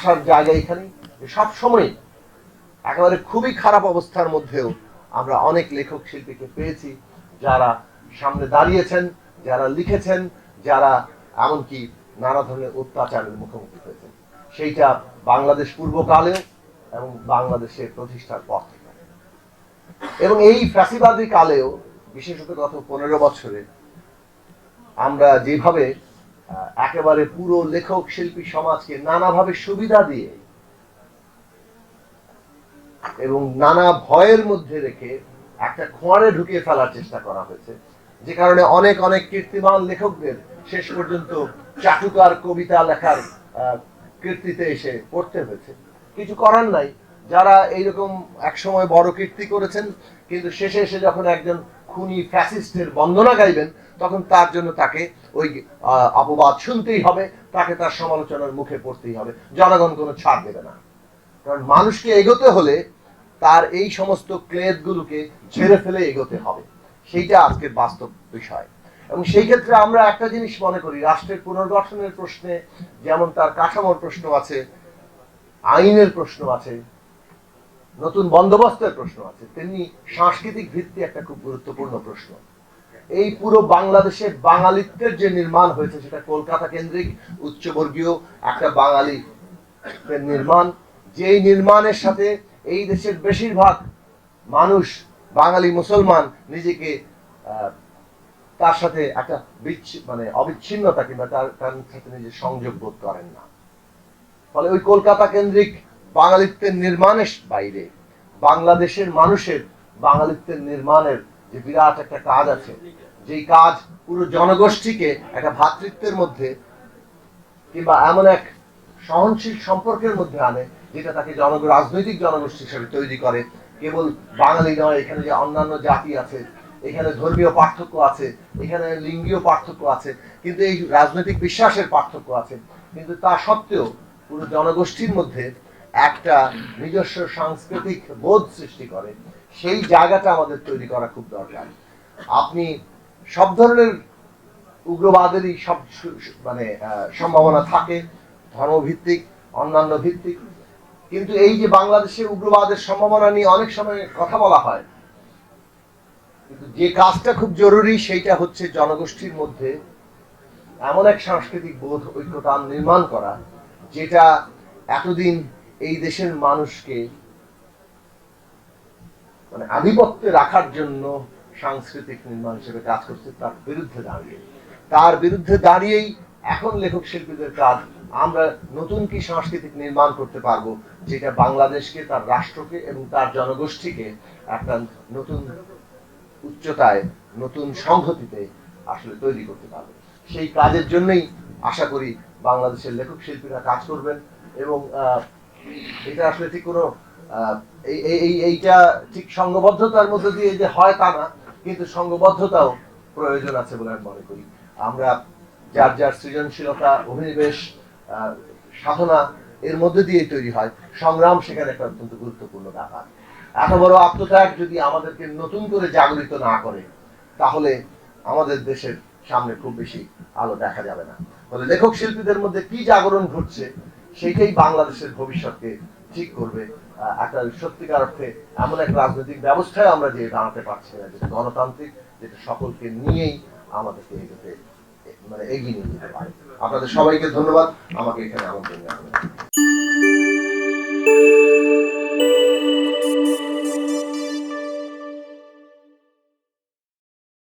আসার জায়গা এখানে। সব সময় একেবারে খুবই খারাপ অবস্থার মধ্যেও আমরা অনেক লেখক শিল্পীকে পেয়েছি যারা সামনে দাঁড়িয়েছেন, যারা লিখেছেন, যারা এমনকি নানা ধরনের অত্যাচারের মুখোমুখি হয়েছেন। সেইটা বাংলাদেশ পূর্বকালেও এবং বাংলাদেশের প্রতিষ্ঠার পর থেকে। এবং এই ফ্যাসিবাদী কালেও, বিশেষত গত পনেরো বছরে, আমরা যেভাবে একেবারে পুরো লেখক শিল্পী সমাজকে নানাভাবে সুবিধা দিয়ে এবং নানা ভয়ের মধ্যে রেখে একটা খোঁয়ারে ঢুকিয়ে ফেলার চেষ্টা করা হয়েছে। যে কারণে অনেক অনেক কীর্তিমান লেখকদের শেষ পর্যন্ত চাটুকার কবিতা লেখার কীর্তিতে এসে পড়তে হয়েছে। কিছু করার নাই। যারা এইরকম একসময় বড় কীর্তি করেছেন, কিন্তু শেষে এসে যখন একজন খুনি ফ্যাসিস্টের বন্দনা গাইবেন তখন তার জন্য তাকে ওই অপবাদ শুনতেই হবে, তাকে তার সমালোচনার মুখে পড়তেই হবে। জনগণ কোনো ছাড় দেবে না। কারণ মানুষকে এগোতে হলে তার এই সমস্ত ক্লেদগুলোকে ঝেড়ে ফেলে এগোতে হবে। সেইটা আজকের বাস্তব বিষয়। এবং সেই ক্ষেত্রে আমরা একটা জিনিস মনে করি, রাষ্ট্রের পুনর্গঠনের প্রশ্নে যেমন তার কাঠামোর প্রশ্ন আছে, আইনের প্রশ্ন আছে, নতুন বন্দোবস্তের প্রশ্ন আছে, তেমনি সাংস্কৃতিক ভিত্তি একটা খুব গুরুত্বপূর্ণ প্রশ্ন। এই পুরো বাংলাদেশে বাঙালিত্বের যে নির্মাণ হয়েছে, সেটা কলকাতা কেন্দ্রিক, উচ্চবর্গীয় একটা বাঙালি নির্মাণ। যেই নির্মাণের সাথে এই দেশের বেশিরভাগ মানুষ, বাঙালি, মুসলমান নিজেকে তার সাথে একটা মানে অবিচ্ছিন্নতা কিংবা তার তার সাথে নিজের সংযোগ বোধ করেন না। ফলে ওই কলকাতা কেন্দ্রিক বাঙালিত্বের নির্মাণের বাইরে বাংলাদেশের মানুষের বাঙালিত্বের নির্মাণের যে বিরাট একটা কাজ আছে, যেই কাজ পুরো জনগোষ্ঠীকে একটা ভ্রাতৃত্বের মধ্যে কিংবা এমন এক সহনশীল সম্পর্কের মধ্যে আনে, যেটা তাকে জন, রাজনৈতিক জনগোষ্ঠী হিসেবে তৈরি করে। কেবল বাঙালি নয়, এখানে যে অন্যান্য জাতি আছে, এখানে ধর্মীয় পার্থক্য আছে, এখানে লিঙ্গীয় পার্থক্য আছে, কিন্তু এই রাজনৈতিক বিশ্বাসের পার্থক্য আছে। কিন্তু তা সত্ত্বেও পুরো জনগোষ্ঠীর মধ্যে একটা নিজস্ব সাংস্কৃতিক বোধ সৃষ্টি করে। সেই জায়গাটা আমাদের তৈরি করা খুব দরকার। আপনি সব ধরনের উগ্রবাদেরই সব মানে সম্ভাবনা থাকে, ধর্মভিত্তিক, অন্যান্য ভিত্তিক। কিন্তু এই যে বাংলাদেশে উগ্রবাদের সম্ভাবনা নিয়ে অনেক সময় কথা বলা হয়, কিন্তু যে কাজটা খুব জরুরি সেইটা হচ্ছে জনগোষ্ঠীর মধ্যে এমন এক সাংস্কৃতিক বোধ, ঐক্যতা নির্মাণ করা, যেটা এতদিন এই দেশের মানুষকে মানে আধিপত্যে রাখার জন্য সাংস্কৃতিক নির্মাণ হিসেবে কাজ করছে, তার বিরুদ্ধে দাঁড়িয়ে। তার বিরুদ্ধে দাঁড়িয়েই এখন লেখক শিল্পীদের কাজ আমরা নতুন কি সাংস্কৃতিক নির্মাণ করতে পারব, যেটা বাংলাদেশকে, তার রাষ্ট্রকে এবং তার জনগোষ্ঠীকে একটা নতুন উচ্চতায়, নতুন সংহতিতে আসলে তৈরি করতে পারবে। সেই কাজের জন্যই আশা করি বাংলাদেশের লেখক শিল্পীরা কাজ করবেন এবং এটা আসলে ঠিক কোনো এই- এই- এই- এইটা ঠিক সংঘবদ্ধতার মধ্যে দিয়ে যে হয় তা না, কিন্তু সংঘবদ্ধতাও প্রয়োজন আছে বলে আমি মনে করি। আমরা যার যার সৃজনশীলতা, অভিনিবেশ সাধনা এর মধ্যে দিয়ে তৈরি হয়। সংগ্রাম সেখানে একটা অত্যন্ত গুরুত্বপূর্ণ ব্যাপার। এত বড় আত্মত্যাগ যদি আমাদেরকে নতুন করে জাগরিত না করে, তাহলে আমাদের দেশের সামনে খুব বেশি আলো দেখা যাবে না। ফলে লেখক শিল্পীদের মধ্যে কি জাগরণ ঘটছে সেটাই বাংলাদেশের ভবিষ্যৎকে ঠিক করবে একটা সত্যিকার অর্থে এমন এক রাজনৈতিক ব্যবস্থায় আমরা যে দাঁড়াতে পারছি না, যেটা গণতান্ত্রিক, যেটা সকলকে নিয়েই আমাদেরকে এগোতে মানে এগিয়ে নিয়ে যেতে পারে। আপনাদের সবাইকে ধন্যবাদ, আমাকে এখানে আমন্ত্রণ জানাবেন।